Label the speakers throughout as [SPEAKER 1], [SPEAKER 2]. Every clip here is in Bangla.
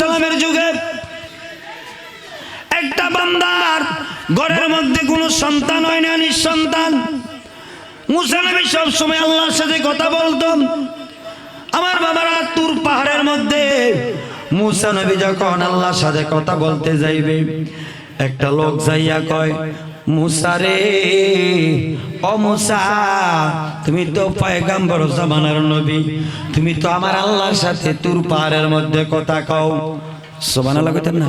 [SPEAKER 1] সালামের যুগে একটা বান্দার ঘরের মধ্যে কোনো সন্তান হয় না, নিঃসন্তান। সবসময় আল্লাহর সাথে কথা বলতাম আমার বাবারা তুর পাহাড়ের মধ্যে মুসা নবী যখন আল্লাহর সাথে কথা বলতে যাইবে, একটা লোক যাইয়া কয় মুসা রে, ও মুসা, তুমি তো পয়গাম্বর জামানার নবী। তুমি তো আমার আল্লাহর সাথে তুর পাহাড়ের মধ্যে কথা কও। সুবহানাল্লাহ কইতেন না?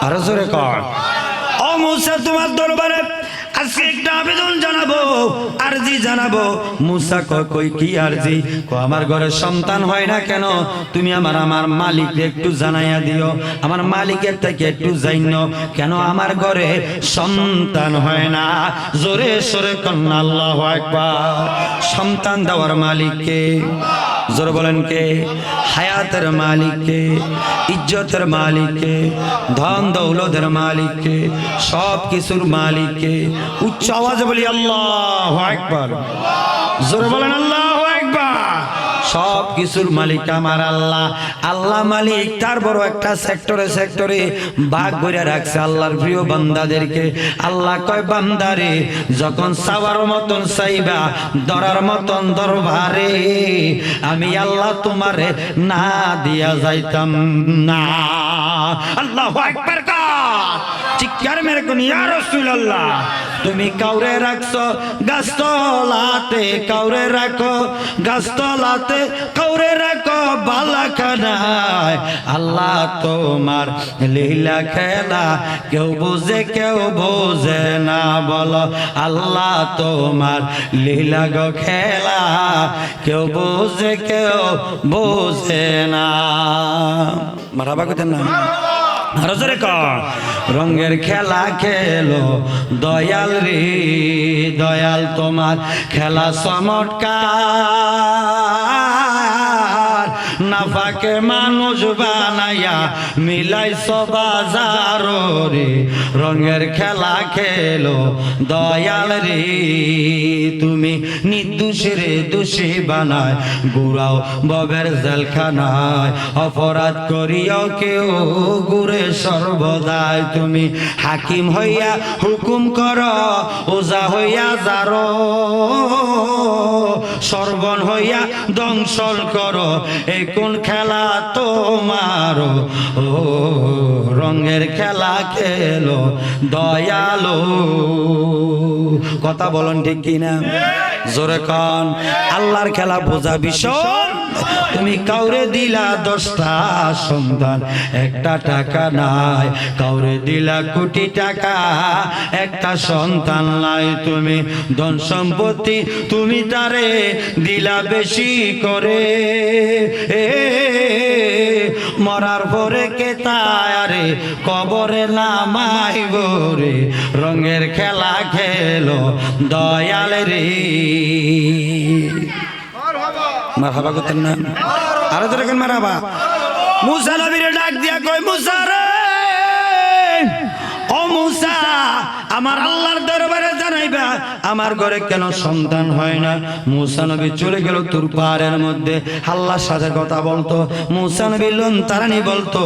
[SPEAKER 1] আরও জোরে কর। ও মুসা, তোমার দরবারে আজকে একটা আবেদন জানাব, আরজি জানাব। মুসা কই, কি আরজি? কো আমার ঘরে সন্তান হয় না কেন? তুমি আমার আমার মালিক একটু জানাইয়া দিও। আমার মালিকের থেকে একটু জাইন কেন আমার ঘরে সন্তান হয় না? জোরে, সরে কন্যা, আল্লাহ একবার সন্তান দেওয়ার মালিককে জোরে বলেন কে? হায়াতের মালিককে ইজ্জতের মালিককে ধন দৌলতের মালিককে সব কিছুর মালিককে উচ্চ আওয়াজে বলি আল্লাহ একবার জোরে বলেন আল্লাহ। সব কিছুর মালিক আমার আল্লাহ। আল্লাহ মালিক, তার বড় একটা সেক্টরে সেক্টরে ভাগ করে রাখছে আল্লাহর প্রিয় বান্দাদেরকে। আল্লাহ কয় বান্দারে যখন সাওয়ার মতন চাইবা, দরার মতন দরবারে, আমি আল্লাহ তোমারে না দিয়া যাইতাম না। আল্লাহ একবার চিৎকার মেরে কোন ইয়া রাসূলুল্লাহ। তুমি কাউরে রাখছো? গাছতলাতে কাউরে রাখো। গাছতলাতে কাউরে রাখো বালাখানায়। আল্লাহ তোমার লীলা খেলা কেউ বুঝে, কেউ বোঝে না। বলো, আল্লাহ তোমার লীলা গো খেলা কেউ বুঝে, কেউ বোঝে না। মারাবা কথা না? আরও জোরে রঙের খেলা খেলো দয়াল রে দয়াল তোমার খেলা চমৎকার। নাফাকে মানুষ বানাইয়া মিলাই বাজার রে। রঙের খেলা খেলো দয়াল রে। তুমি নির্দোষ রে দোষী বানায় বুড়াও ববের জেলখানায়। অপরাধ করিও কেউ গুরে সর্বদাই। তুমি হাকিম হইয়া হুকুম কর, ওজা হইয়া যার সর্বন হইয়া দংশন করো এই কোন খেলা তোমার? ও রঙের খেলা খেলো দয়ালো। কথা বলেন ঠিক কিনা? জোরে কন আল্লাহর খেলা বোঝা ভীষণ। তুমি কাউরে দিলা দশটা সন্তান, একটা টাকা নাই। কাউরে দিলা কোটি টাকা, একটা সন্তান নাই। তুমি ধন সম্পত্তি তুমি তারে দিলা বেশি করে। মরার পরে কে তায়ারে কবরে নামাইব রে রঙের খেলা খেলো দয়াল রে মারহাবা করতেন না। আরও তো রেখেন মারহাবা? মুসা নবীরে ডাক দিয়া কই মুসা রে! আমার আল্লাহর দরবারে জানাইবা, আমার ঘরে কেন সন্তান হয় না? মুসা নবী চলে গেল তোর পাহাড়ের মধ্যে। আল্লাহর সাথে কথা বলতো। মুসা নবী লোন তারানি বলতো,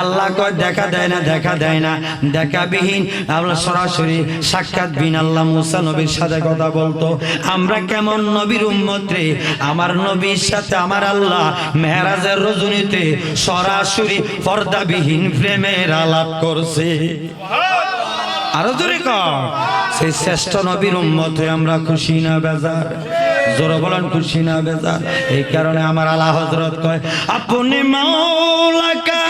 [SPEAKER 1] আল্লাহ কয়, দেখা দেয় না, দেখা দেয় না, দেখাবিহীন। আমরা সরাসরি সাক্ষাৎ বিন আল্লাহ মুসা নবীর সাথে কথা বলতো। আমরা কেমন নবীর উম্মত রে? আমার নবীর সাথে আমার আল্লাহ মেহরাজের রজনীতে সরাসরি পর্দাবিহীন প্রেমের আলাপ করছে। আরও জোরে কম সেই শ্রেষ্ঠ নবীর উম্মত হয়ে আমরা খুশি না বেজার? জোরে বলেন, খুশি না বেজার? এই কারণে আমার আলা হজরত কয়, আপনি মাওলাকা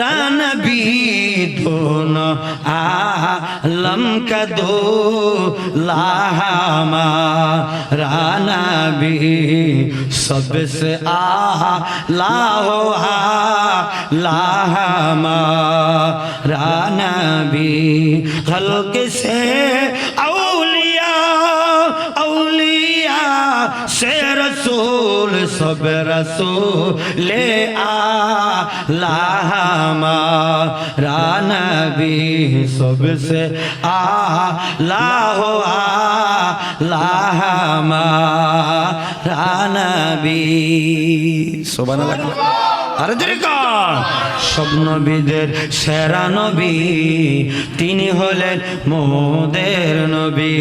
[SPEAKER 1] রানবী दोनों आलम का दो लामा राना भी, सबसे आहा, लाहो आ लामा राना भी हल्क से औलिया औलिया से সব রসুল আলামা রানবি সবসে আলাহ আলামা রানবি। সোবানা লাগল আরে সব নবীদের সেরা নবী, তিনি হলেন মোদের নবী।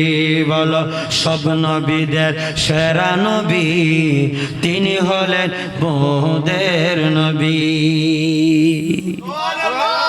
[SPEAKER 1] বল, সব নবীদের সেরা নবী, তিনি হলেন মোদের নবী।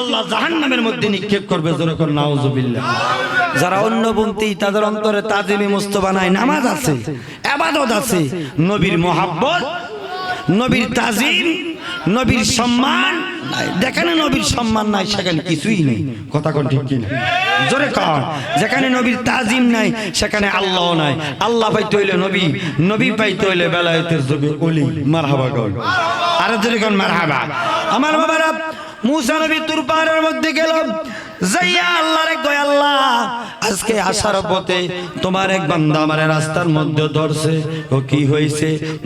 [SPEAKER 1] আল্লাহ জাহান্নামের মধ্যে নিক্ষেপ যারা অন্যপন্থী, তাদের অন্তরে তাজিমি মুস্তফা নাই, নামাজ আছে আবাদত আছে। নবীর মোহাব্বত, নবীর তাজিম নবীর সম্মান যেখানে নবীর সম্মান নাই সেখানে কিছুই নেই। কথা কোন ঠিক কিনা? জোরে কর যেখানে নবীর তাজিম নাই সেখানে আল্লাহ নাই। আল্লাহ পাই হইলে নবী নবী পাই হইলে বেলায়েতের যুগে অলি মারহাবা কর আর জোরে কর মারহাবা। আমার বাবারা মুসা নবী তুরপারের মধ্যে গেল। তোমার এক বান্দা আমার রাস্তার মধ্যে ধরছে।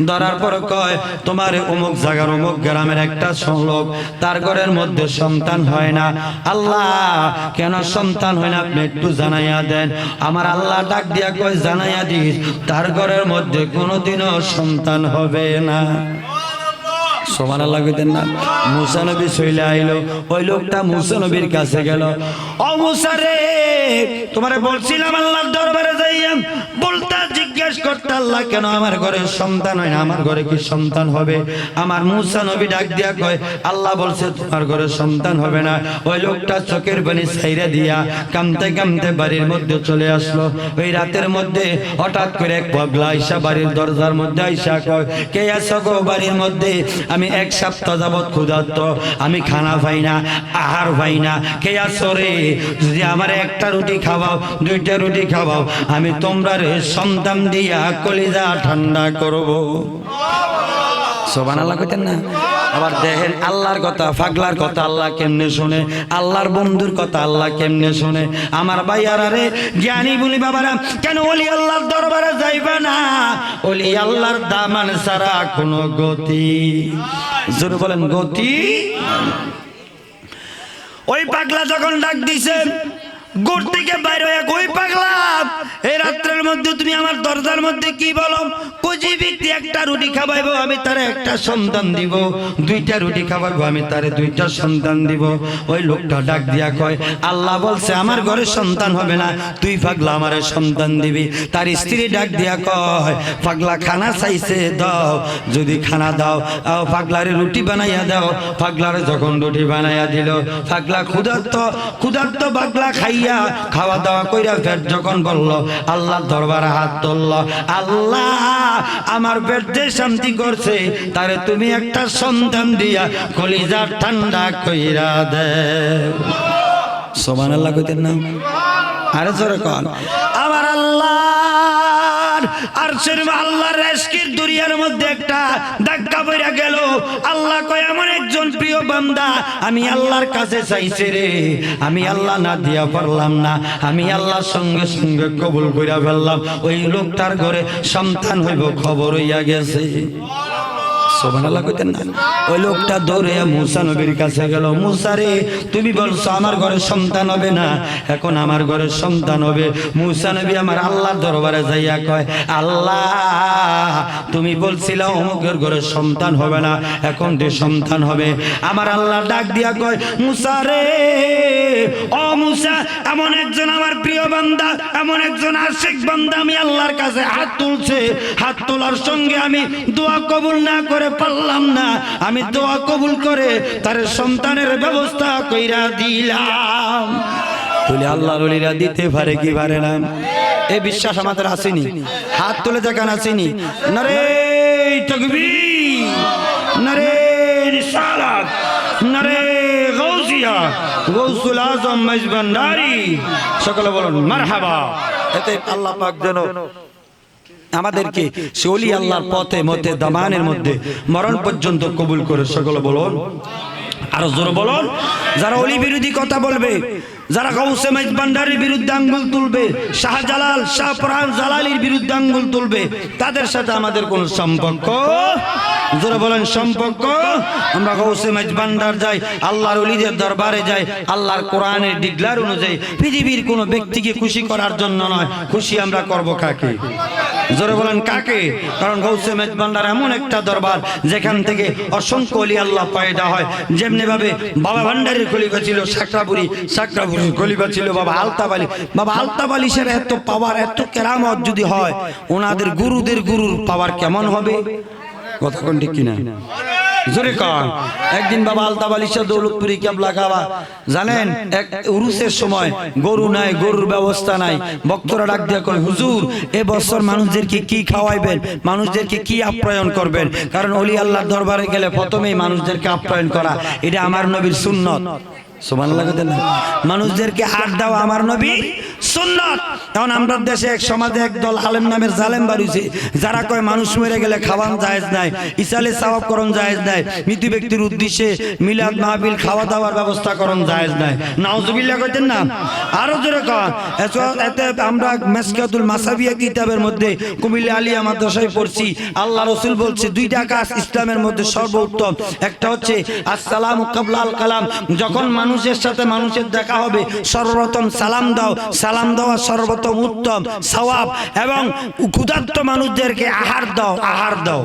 [SPEAKER 1] ধরার পর কয়, তোমার অমুক জায়গার অমুক গ্রামের একটা লোক তার ঘরের মধ্যে সন্তান হয় না। আল্লাহ, কেন সন্তান হয় না আপনি একটু জানাইয়া দেন। আমার আল্লাহ ডাক দিয়া কয়, জানাইয়া দিস, তার ঘরের মধ্যে কোনোদিনও সন্তান হবে না। সমান লাগতেন না, মুসা নবী সইলে আইলো, ওই লোকটা মুসা নবীর কাছে গেল, ও মুসা রে, তোমারে বলছিলাম আল্লাহর দরবারে যাইয়াম আল্লাহ কেন আমার ঘরে সন্তান হয় না? আমার ঘরে কি সন্তান হবে? আমার মুসা নবী ডাক দিয়া কয়, আল্লাহ বলছে, তোমার ঘরে সন্তান হবে না। ওই লোকটা চোখের পানি ছাইরা দিয়া কামতে কামতে বাড়ির মধ্যে চলে আসলো। ওই রাতের মধ্যে হঠাৎ করে এক পগলা আইসা বাড়ির দরজার মধ্যে আইসা কয়, কে আছো গো বাড়ির মধ্যে? আমি এক সপ্তাহ যাবৎ ক্ষুধার্ত। আমি খানা পাই না, আহার পাই না। কে আছো রে? যদি আমার একটা রুটি খাওয়াও, দুইটা রুটি খাওয়াও, আমি তোমরা রে সন্তান দিয়া কলিজা ঠান্ডা করব। সোবান আল্লাহ কইতেন না? আবার দেখেন আল্লাহর কথা, পাগলার কথা আল্লাহ কেমনে শুনে? আল্লাহর বন্ধুর কথা আল্লাহ কেমনে শুনে? আমার ভাইয়ারা রে, জ্ঞানী বলি বাবারা, কেন ওলি আল্লাহর দরবারে যাইবা না? ওলি আল্লাহর দামান ছাড়া কোনো গতি। জোরে বলেন, গতি? ওই পাগলা যখন ডাক দিছে গোর থেকে বাইরে হয়ে ওই পাগলা, এই রাত্রের মধ্যে, তুমি আমার দরজার মধ্যে কি বলো? কুজি ব্যক্তি একটা রুটি খাওয়াইবো, আমি তারে একটা সন্তান দিব। দুইটা রুটি খাওয়াইবো, আমি তারে দুইটা সন্তান দিব। ওই লোকটা ডাক দিয়া কয়, আল্লাহ বলছে, আমার ঘরে সন্তান হবে না, তুই পাগলা আমারে সন্তান দিবি। তার স্ত্রী ডাক দিয়া কয়, পাগলা খানা চাইছে, দাও, যদি খানা দাও, আও পাগলারে রুটি বানাইয়া দাও। পাগলারে যখন রুটি বানাইয়া দিল, পাগলা ক্ষুধার্ত ক্ষুধার্ত পাগলা খাইয়া খাওয়া দাওয়া কইরা ফের যখন বলল, আল্লাহ দরবারে হাত তুলল। আল্লাহ, আমার পেট শান্তি করছে। তারে তুমি একটা সন্তান দিয়া কলিজা ঠান্ডা কইরা দে। সোমান আল্লাহ কইতেন না? আরে জোরে কন। আমার আল্লাহ আর আল্লাহর রেস্কির দুনিয়ার মধ্যে একটা ধাক্কা পড়া গেল। আল্লাহ কয় একজন প্রিয় বান্দা, আমি আল্লাহর কাছে চাইছে রে। আমি আল্লাহ না দিয়া পারলাম না। আমি আল্লাহর সঙ্গে সঙ্গে কবুল কইরা ফেললাম। ওই লোকটার ঘরে সন্তান হইব খবর হইয়া গেছে। না? ওই লোকটা দৌড়ে কাছে গেল। মুসা রে, তুমি বলছো আমার ঘরে সন্তান হবে না? এখন আমার ঘরে সন্তান হবে। কয়, আল্লাহ তুমি বলছিলা, অমুকের ঘরে সন্তান হবে না, এখন যে সন্তান হবে। আমার আল্লাহ ডাক দিয়া কয়, মুসা রে, ও মুসা, এমন একজন আমার প্রিয় বান্দা, এমন একজন আশিক বান্দা আমি আল্লাহর কাছে হাত তুলছে। হাত তোলার সঙ্গে আমি দোয়া কবুল না করে পারলাম না। আমি দোয়া কবুল করে তার সন্তানের ব্যবস্থা কইরা দিলাম। তুলে আল্লাহর দিতে পারে কি পারে না। এই বিশ্বাস আমাদের আসেনি হাত তুলে দেখান আসেনি নরে তকবীর। নরে নরে গৌসিয়া গৌসুল আজম সকলে বলুন, মারহাবা।
[SPEAKER 2] এতে আল্লাহ পাক যেন আমাদেরকে শলি আল্লাহর পথে মধ্যে দামানের মধ্যে,
[SPEAKER 1] মরণ পর্যন্ত কবুল করে। সকলে বলুন আরও জোরে বলুন। যারা অলি বিরোধী কথা বলবে, যারা গৌসে মেজবান্ডারির বিরুদ্ধে আঙ্গুল তুলবে, শাহজালাল, শাহ প্রাণ জালালির বিরুদ্ধে আঙ্গুল তুলবে, তাদের সাথে আমাদের কোন সম্পর্ক? জোরে বলেন, সম্পর্ক? আমরা গৌসে মেজবান্ডার যাই, আল্লাহর অলিদের দরবারে যাই, আল্লাহর কোরআনের ডিগলার অনুযায়ী পৃথিবীর কোনো ব্যক্তিকে খুশি করার জন্য নয়। খুশি আমরা করব কাকে? জোরে বলেন, কাকে? কারণ গৌসে মেজবান্ডার এমন একটা দরবার যেখান থেকে অসংখ্য অলি আল্লাহ পয়দা হয়। যেমনি ভাবে বাবা ভান্ডারের খলিফা ছিল সাকরাপুরি সাকরাপুরির খলিফা ছিল, বাবা আলতাবালি। বাবা আলতাবালি আলী সের এত পাওয়ার এত কেরামত যদি হয়, ওনাদের গুরুদের গুরুর পাওয়ার কেমন হবে? কথা কোন ঠিক কিনা? জোরে কর একদিন বাবা আলতাব আলী শাহ দৌলতপুরি কেবলা খাওয়া। জানেন, এক উরুসের সময় গরু নাই, গরুর ব্যবস্থা নাই। ভক্তরা ডাক দিয়ে কয়, হুজুর, এ বছর মানুষদেরকে কি খাওয়াইবেন? মানুষদেরকে কি আপ্যায়ন করবেন? কারণ অলি আল্লাহর দরবারে গেলে প্রথমেই মানুষদেরকে আপ্যায়ন করা, এটা আমার নবীর সুন্নত। সমান লাগাতে না। মানুষদেরকে হাত দাও আমার নবী সুন্নত। এখন আমরা দেশে এক সমাজে একদল আলেম নামের জালেম যারা কয়, মানুষ গেলে খাওয়ান জায়েজ নাই, ইসালে জায়েজ নাই মৃত্যু ব্যক্তির উদ্দেশ্যে মিলাদ মাহফিল খাওয়া দাওয়ার ব্যবস্থা করণ জায়েজ নাই। কইতেন না? আরও জোরে এতে আমরা মেসকাতুল মাসাবিয়া কিতাবের মধ্যে কুমিল্লা মাদ্রাসায় পড়ছি। আল্লাহ রসুল বলছে, দুইটা কাজ ইসলামের মধ্যে সর্বোত্তম। একটা হচ্ছে, আসসালাম কাবলাল কালাম। যখন মানুষের সাথে মানুষের দেখা হবে, সর্বপ্রথম সালাম দাও সালাম দেওয়া সর্বোত্তম উত্তম সওয়াব এবং ক্ষুধার্ত মানুষদেরকে আহার দাও আহার দাও।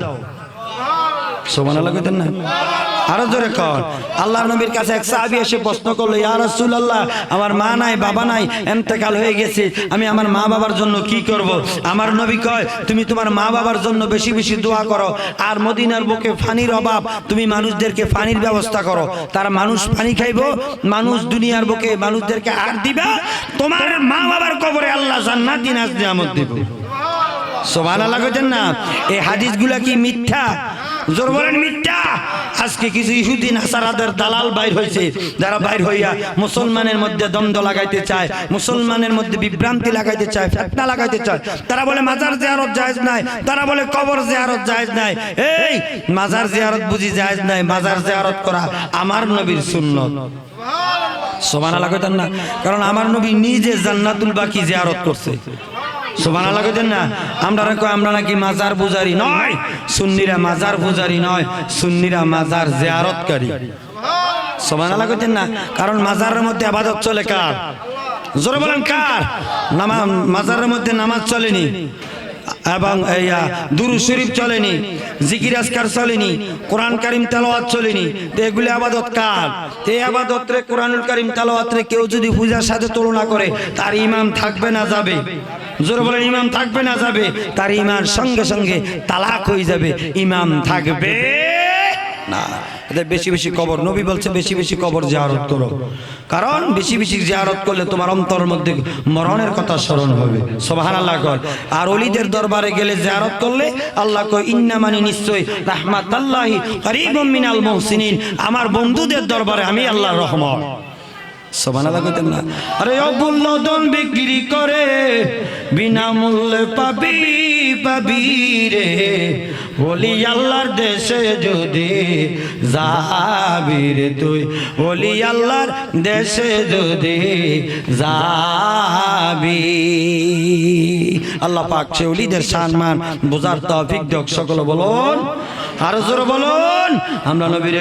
[SPEAKER 1] আরও জোরে কর আল্লাহ নবীর কাছে এক সাহাবী এসে প্রশ্ন করল, ইয়া আমার মা নাই, বাবা নাই হয়ে গেছে, আমি আমার মা বাবার জন্য কি করব? আমার নবী কয়, তুমি তোমার মা বাবার জন্য বেশি বেশি দোয়া করো, আর মদিনার বুকে পানির অভাব, তুমি মানুষদেরকে পানির ব্যবস্থা করো। তার মানুষ পানি খাইব, মানুষ দুনিয়ার বুকে মানুষদেরকে আর দিবা, তোমার মা বাবার কবরে আল্লাহ জান্নাতি নিয়ামত দিব। সোমান আল্লাহ কইতেন না, এই হাদিসগুলা কি মিথ্যা? জোর বলেন মিথ্যা। আজকে কিছু ইহুদিন হাসারাদের দালাল বাইর হয়েছে। যারা বাইর হইয়া মুসলমানের মধ্যে দ্বন্দ্ব লাগাইতে চায়, মুসলমানের মধ্যে বিভ্রান্তি লাগাইতে চায়, ফেতনা লাগাইতে চায়, তারা বলে, মাজার জিয়ারত জায়েজ নাই। তারা বলে, কবর জিয়ারত জায়েজ নাই। এই, মাজার জিয়ারত বুঝি জায়েজ নাই, মাজার জিয়ারত করা আমার নবীর সুন্নত। সোমানা লাগাইতেন না, কারণ আমার নবী নিজে জান্নাতুল বাকি জিয়ারত করছে। সোমানা লাগাইতেন না? আমরা কই, আমরা নাকি মাজার পূজারি নয়। সুন্নিরা মাজার পূজারি নয়, সুন্নিরা মাজার জিয়ারতকারী। সোমানা লাগাইতেন না? কারণ মাজারের মধ্যে আবাদত চলে কার? জোরে বলেন কার? নামা মাজারের মধ্যে নামাজ চলেনি। এবং এইয়া দুরু শরীফ চলেনি জিকির আসকার চলেনি কোরআন কারিম তালোয়াত চলেনি তো এগুলি আবাদত কার? তো এই আবাদত রে কোরআনুল কারিম তেলাওয়াত রে কেউ যদি পূজার সাথে তুলনা করে তার ইমাম থাকবে না যাবে। জোর বলে ইমাম থাকবে না যাবে তার ইমার সঙ্গে সঙ্গে তালাক হয়ে যাবে ইমাম থাকবে। না। এদের বেশি বেশি কবর নবী বলছে বেশি বেশি কবর জিয়ারত করো। কারণ বেশি বেশি জিয়ারত করলে তোমার অন্তরের মধ্যে মরণের কথা স্মরণ হবে। সোবাহান আল্লাহ কর। আর অলিদের দরবারে গেলে জিয়ারত করলে আল্লাহ কয় ইন্না মানি নিশ্চয় রাহমাত আল্লাহি করিবম মিনাল মুহসিনিন। আমার বন্ধুদের দরবারে আমি আল্লাহর রহমত। সমান আলাদা করতেন না। আরে অমূল্য দন বিক্রি করে বিনামূল্যে পাবি পাবি রে। বলি আল্লাহর দেশে যদি যাবি রে তুই, বলি আল্লাহর দেশে যদি যাবি। আল্লাহ পাক সে অলিদের সম্মান বোঝার তৌফিক দক সকল বলুন, আরও জোরে বলুন, আমরা নবীর